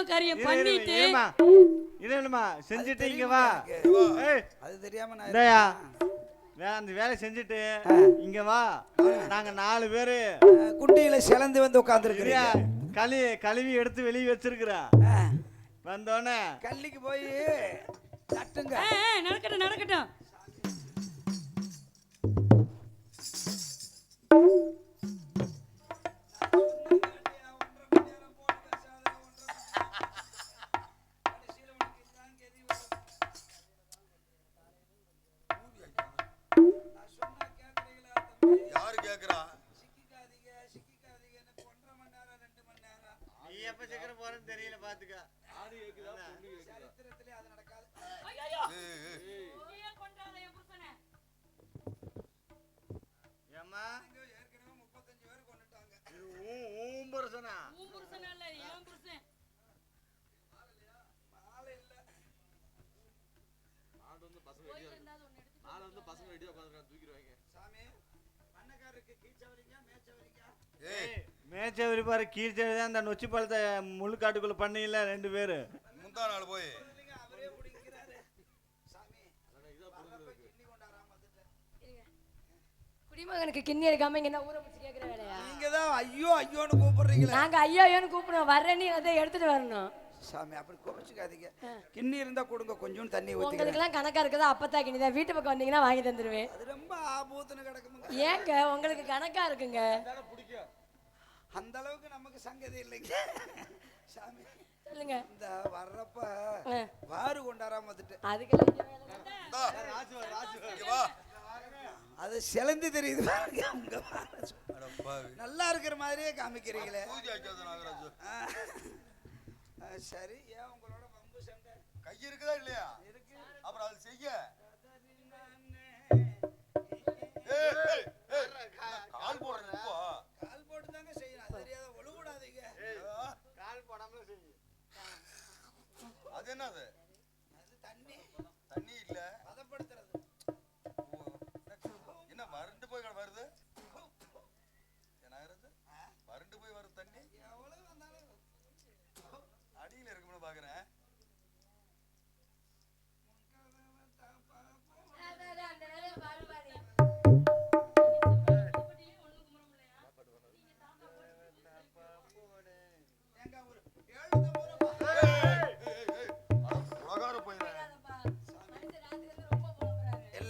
குடிம இரு, பண்ணிட்டு இருமா. செஞ்சுட்டு இங்க வா அது தெரியாம நான் அந்த வேலை செஞ்சுட்டு இங்க வா நாங்க நாலு பேரு குண்டியில சிலந்து வந்து சரியா? உட்காந்துருக்கிறீங்க களி கழுவி எடுத்து வெளியே வச்சிருக்கிறேன் வந்தோடனே கள்ளிக்கு போய் தட்டுங்க நடக்கட்டும் நடக்கட்டும் எப்ப சீக்கிரம் போறேன்னு தெரியல பாத்துக்க. ஏன் கொன்றாத என் புருஷனை? ஏம்மா? இது ஊ- ஊம் புருஷனா? உன் புருஷன் இல்ல, என் புருஷன். ஏய் மேய்ச்சவரி பாரு கீழ்ச்சவரி தான் அந்த நொச்சி பழத்தை முள்ளுக்காட்டுக்குள்ள பண்ணீங்கல்ல ரெண்டு பேரு. முந்தா நாள் போய். குடிமகனுக்கு கிண்ணி எடுக்காம இங்க என்ன ஊரை பிடிச்சி கேக்குற வேலையா? நீங்க தான் ஐயோ ஐயோன்னு கூப்பிடுறீங்களே. நாங்க ஐயோ ஐயோன்னு கூப்பிடுவோம் வர்றேன்னு அதை எடுத்துட்டு வரணும். சாமி அப்படி கோபிச்சுக்காதீங்க. கிண்ணி இருந்தா கொடுங்க கொஞ்சம் தண்ணி ஊத்திக்கிறேன். உங்களுக்கு எல்லாம் கணக்கா இருக்குதா? அப்பத்தா கிண்ணி தான். வீட்டு பக்கம் வந்தீங்கன்னா வாங்கி தந்துருவேன். அது ரொம்ப ஆபூத்துன்னு கிடக்குமுங்க ஏங்க உங்களுக்கு கணக்கா இருக்குங்க? அந்த அளவுக்கு நமக்கு சங்கதி இல்லைங்க. சாமி சொல்லுங்க. இந்த வர்றப்ப. வாறு கொண்டாராம வந்துட்டு. வா அது சிலந்து தெரியுது வாரை. நல்லா இருக்கிற மாதிரியே காமிக்கிறீங்களே. சரி ஏன் உங்களோட வம்பு சண்டை? கை இருக்குதா இல்லையா? அப்புறம் அது செய்ய.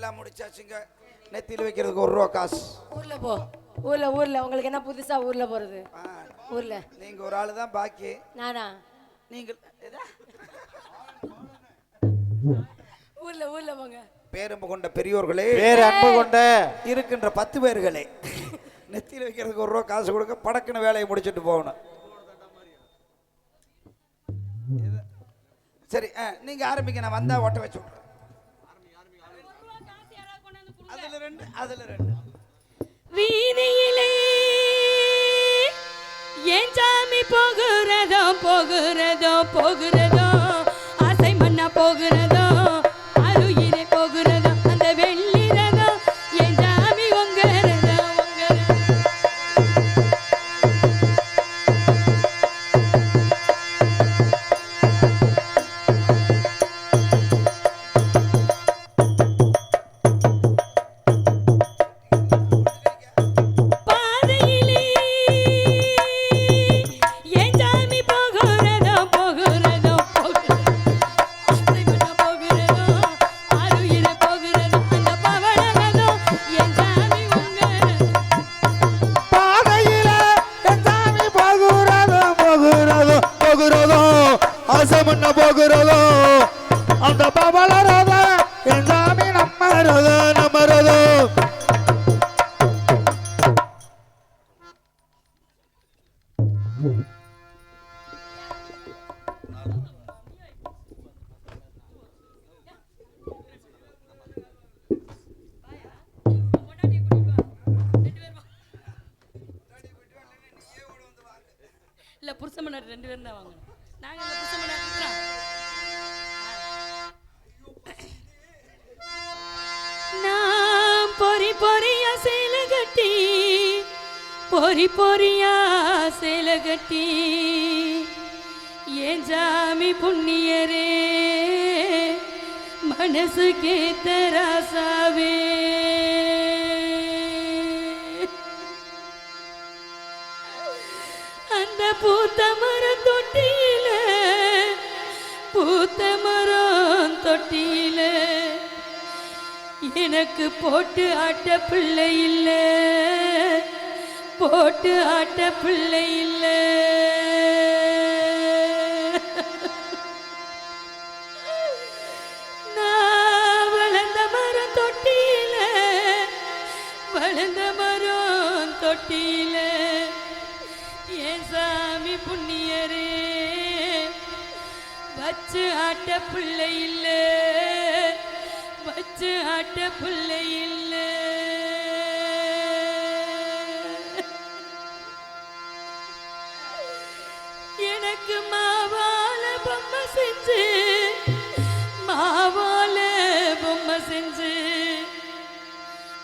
எல்லாம் முடிச்சாச்சுங்க. நெத்தியில் வைக்கிறதுக்கு ஒரு ரூபா காசு. ஊர்ல போ. ஊர்ல ஊர்ல. உங்களுக்கு என்ன புதுசா ஊர்ல போறது? ஆ, ஊர்ல. நீங்க ஒரு ஆளு தான் பாக்கி. நானா? நீங்கள்? ஊர்ல ஊர்ல போங்க. பேரம்பு கொண்ட பெரியோர்களே பேர் அன்பு கொண்ட இருக்கின்ற பத்து பேர்களே நெத்தியில் வைக்கிறதுக்கு ஒரு ரூபா காசு கொடுக்க படக்குன்னு வேலையை முடிச்சிட்டு போகணும். இது- சரி ஆ, நீங்க ஆரம்பிங்க நான் வந்தா ஓட்ட வச்சு விட்றேன். காசு யாராவது கொண்டாந்து கொடுங்க. அதுல ரெண்டு அதுல ரெண்டு. வீதியிலே ஏன் சாமி போகிறதோ போகிறதோ போகிறதோ. ஆசை மண்ணா போகிறதோ பண்ண போகிறதோ? அந்த பவளரத எல்லாமே சாமி நம்மறதோ நம்மறதோ ரெண்டு பேரும் இல்ல புருஷ ரெண்டு பேரும் தான் வாங்கணும் நாங்க இந்த பொறி பொறியா சேல கட்டி பொறி பொறியா சேல கட்டி ஏன் ஜாமி புண்ணியரே மனசு கேத்த ராசாவே. அந்த பூத்தம மரம் எனக்கு போட்டு ஆட்ட பிள்ளை இல்ல. போட்டு ஆட்ட பிள்ளை இல்ல. நான் வளர்ந்த மரம் தொட்டியில. வளர்ந்த மரம் தொட்டியில. வச்சு ஆட்ட பிள்ளை இல்ல வச்சு ஆட்ட பிள்ளை இல்ல. எனக்கு மாவால பொம்மை செஞ்சு மாவால பொம்மை செஞ்சு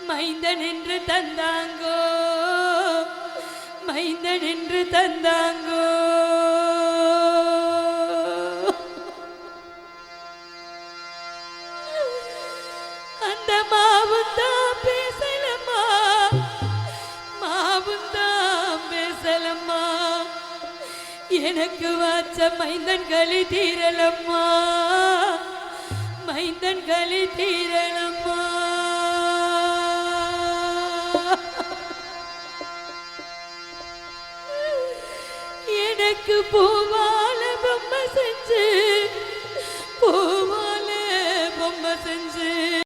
மைந்தன் என்று தந்தாங்கோ மைந்தன் என்று தந்தாங்கோ. எனக்கு வாச்ச மைந்தன்களி தீரலம்மா. மைந்தன்களி தீரலம்மா. எனக்கு பூவால பொம்மை செஞ்சு பூவால பொம்மை செஞ்சு.